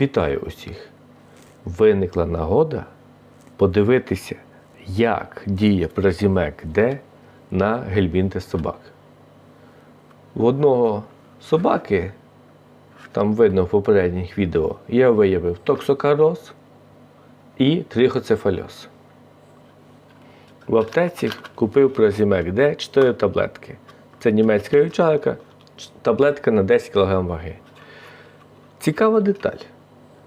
Вітаю усіх! Виникла нагода подивитися, як діє Празімек Д на гельмінти собак. В одного собаки, там видно в попередніх відео, я виявив токсокароз і трихоцефальоз. В аптеці купив Празімек Д 4 таблетки. Це німецька вівчарка, таблетка на 10 кг ваги. Цікава деталь.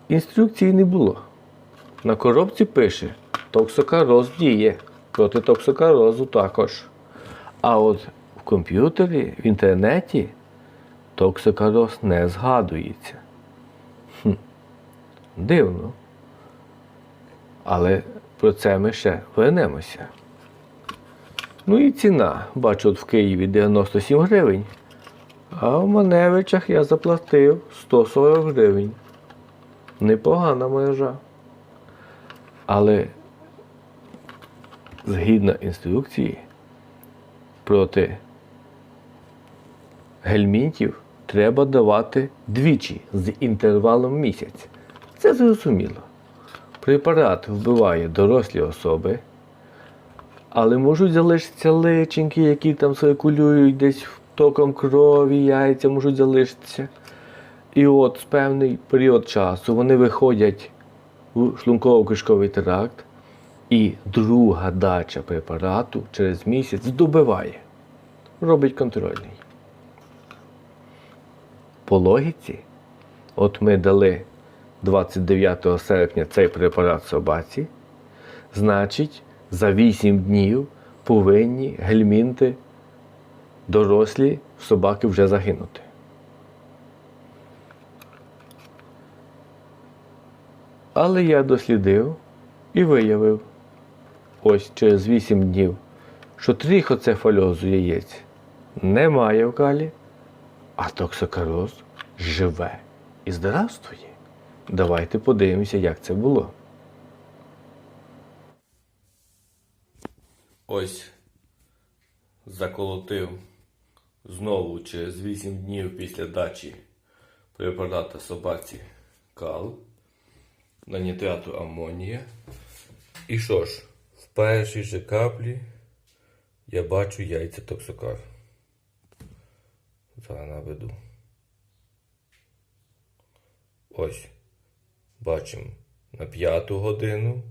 Інструкції не було. На коробці пише токсокароз діє. Проти токсокарозу також. А от в комп'ютері, в інтернеті токсокароз не згадується. Хм. Дивно. Але про це ми ще вернемося. Ну і ціна. Бачу, от в Києві 97 гривень. А в Маневичах я заплатив 140 гривень. Непогана мережа. Але згідно інструкції проти гельмінтів треба давати двічі з інтервалом місяць. Це зрозуміло. Препарат вбиває дорослі особи, але можуть залишитися личинки, які там циркулюють десь током крові, яйця можуть залишитися. І от з певний період часу вони виходять у шлунково-кишковий тракт, і друга дача препарату через місяць добиває, робить контрольний. По логіці, от ми дали 29 серпня цей препарат собаці, значить, за 8 днів повинні гельмінти дорослі собаки вже загинути. Але я дослідив і виявив ось через 8 днів, що трихоцефальозу яєць немає в калі, а токсокароз живе і здравствує. Давайте подивимося, як це було. Ось заколотив знову через 8 днів після дачі препарата собаці кал на нітрату амонія. І що ж, в першій же каплі я бачу яйця токсокар. Зараз наведу. Ось. Бачимо на 5 годину,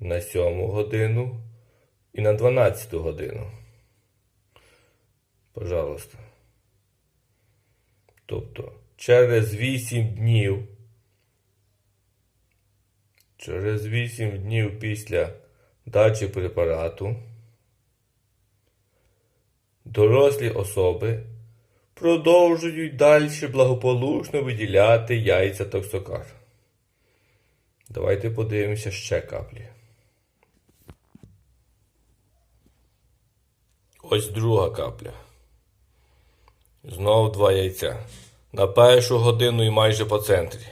на 7 годину і на 12 годину. Пожалуйста. Тобто через 8 днів. Через 8 днів після дачі препарату дорослі особи продовжують далі благополучно виділяти яйця токсокар. Давайте подивимося ще каплі. Ось друга капля. Знову два яйця. На першу годину і майже по центрі.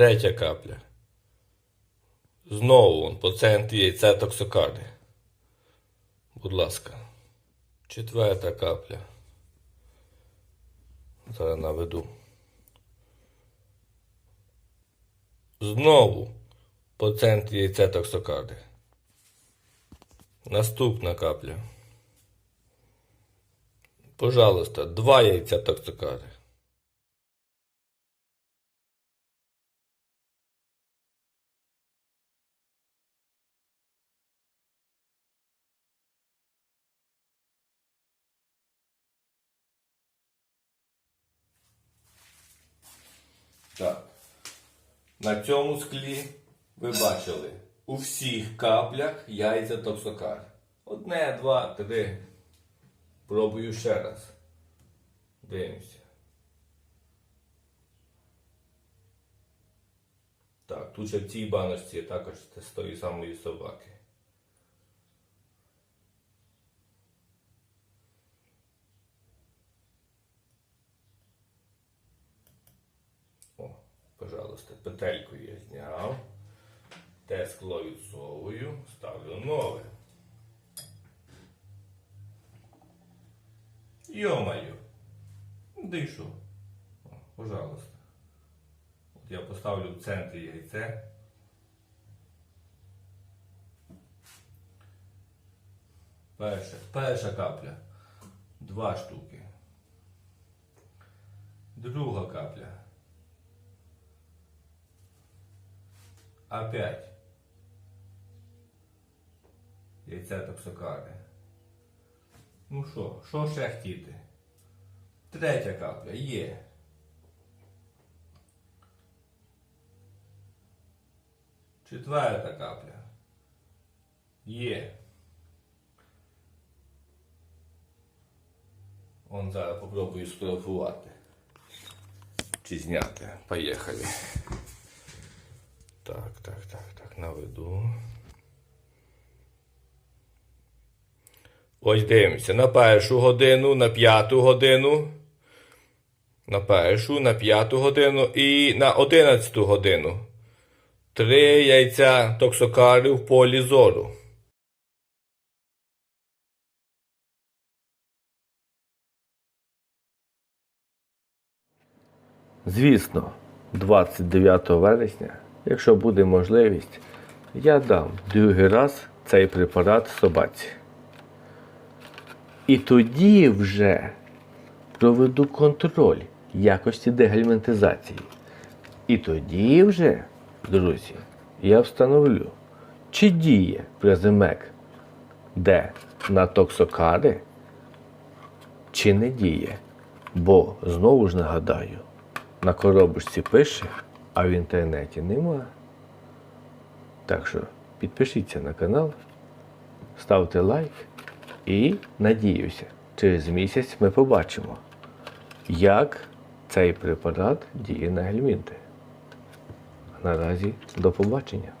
Третя капля. Знову он по центрі яйця токсокарди. Будь ласка. Четверта капля. Зараз наведу. Знову по центрі яйця токсокарди. Наступна капля. Пожалуйста, два яйця токсокари. Так. На цьому склі ви бачили у всіх каплях яйця токсокар. Одне, два, три. Пробую ще раз. Дивимося. Так, тут ще в цій баночці також з тої самої собаки. Пожалуйста, петельку я зняв. Те скло відсовую, ставлю нове. Йо-моє. Дишу. Пожалуйста. От я поставлю в центрі яйце. Перша, перша капля. Два штуки. Друга капля. Опять. Яйця токсокари. Ну що, що ще хотіти? Третя капля є. Четверта капля. Є. Он зараз попробую сфотографувати. Чи зняти. Поїхали. Наведу. Ось дивимося. На першу годину, на п'яту годину. На першу, на п'яту годину і на одинадцяту годину. Три яйця токсокарів в полі зору. Звісно, 29 вересня, якщо буде можливість, я дам другий раз цей препарат собаці. І тоді вже проведу контроль якості дегельмінтизації. І тоді вже, друзі, я встановлю, чи діє презимек де на токсокари, чи не діє. Бо знову ж нагадаю, на коробочці пише, а в інтернеті нема. Так що підпишіться на канал, ставте лайк і надіюся, через місяць ми побачимо, як цей препарат діє на гельмінти. Наразі до побачення.